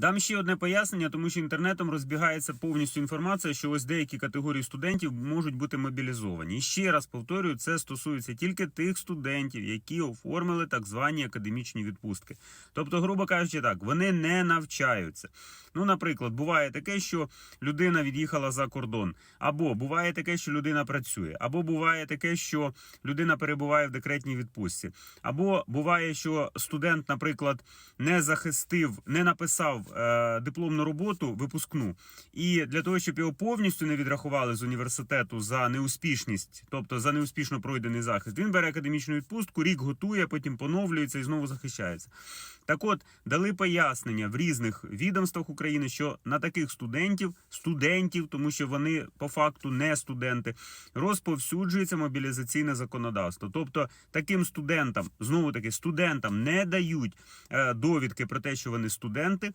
Дам ще одне пояснення, тому що інтернетом розбігається повністю інформація, що ось деякі категорії студентів можуть бути мобілізовані. І ще раз повторюю, це стосується тільки тих студентів, які оформили так звані академічні відпустки. Тобто, грубо кажучи, так, вони не навчаються. Ну, наприклад, буває таке, що людина від'їхала за кордон, або буває таке, що людина працює, або буває таке, що людина перебуває в декретній відпустці, або буває, що студент, наприклад, не захистив, не написав е, дипломну роботу випускну, і для того, щоб його повністю не відрахували з університету за неуспішність, тобто за неуспішно пройдений захист, він бере академічну відпустку, рік готує, потім поновлюється і знову захищається. Так от дали пояснення в різних відомствах України, що на таких студентів, студентів, тому що вони по факту не студенти, розповсюджується мобілізаційне законодавство. Тобто таким студентам, знову таки студентам не дають е, довідки про те, що вони студенти.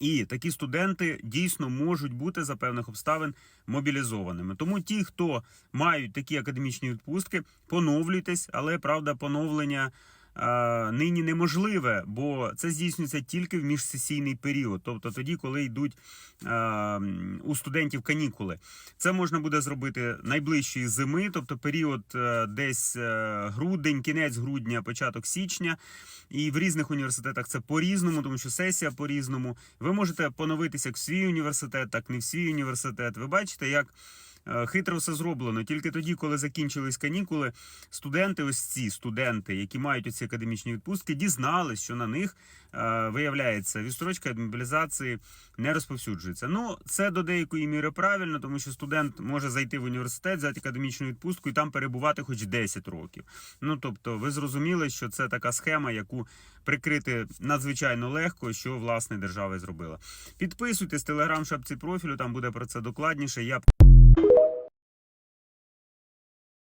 І такі студенти дійсно можуть бути за певних обставин мобілізованими. Тому ті, хто мають такі академічні відпустки, поновлюйтесь, але правда, поновлення нині неможливе, бо це здійснюється тільки в міжсесійний період, тобто тоді, коли йдуть е, у студентів канікули. Це можна буде зробити найближчої зими, тобто період е, десь е, грудень, кінець грудня, початок січня. І в різних університетах це по-різному, тому що сесія по-різному. Ви можете поновитися як в свій університет, так не в свій університет. Ви бачите, як е, хитро все зроблено. Тільки тоді, коли закінчились канікули, студенти, ось ці студенти, які мають оці академічні відпустки, дізнались, що на них е, виявляється відстрочка від мобілізації не розповсюджується. Ну, це до деякої міри правильно, тому що студент може зайти в університет, взяти академічну відпустку і там перебувати хоч 10 років. Ну тобто, ви зрозуміли, що це така схема, яку прикрити надзвичайно легко, що власне держава зробила. Підписуйтесь телеграм шапці профілю, там буде про це докладніше. Я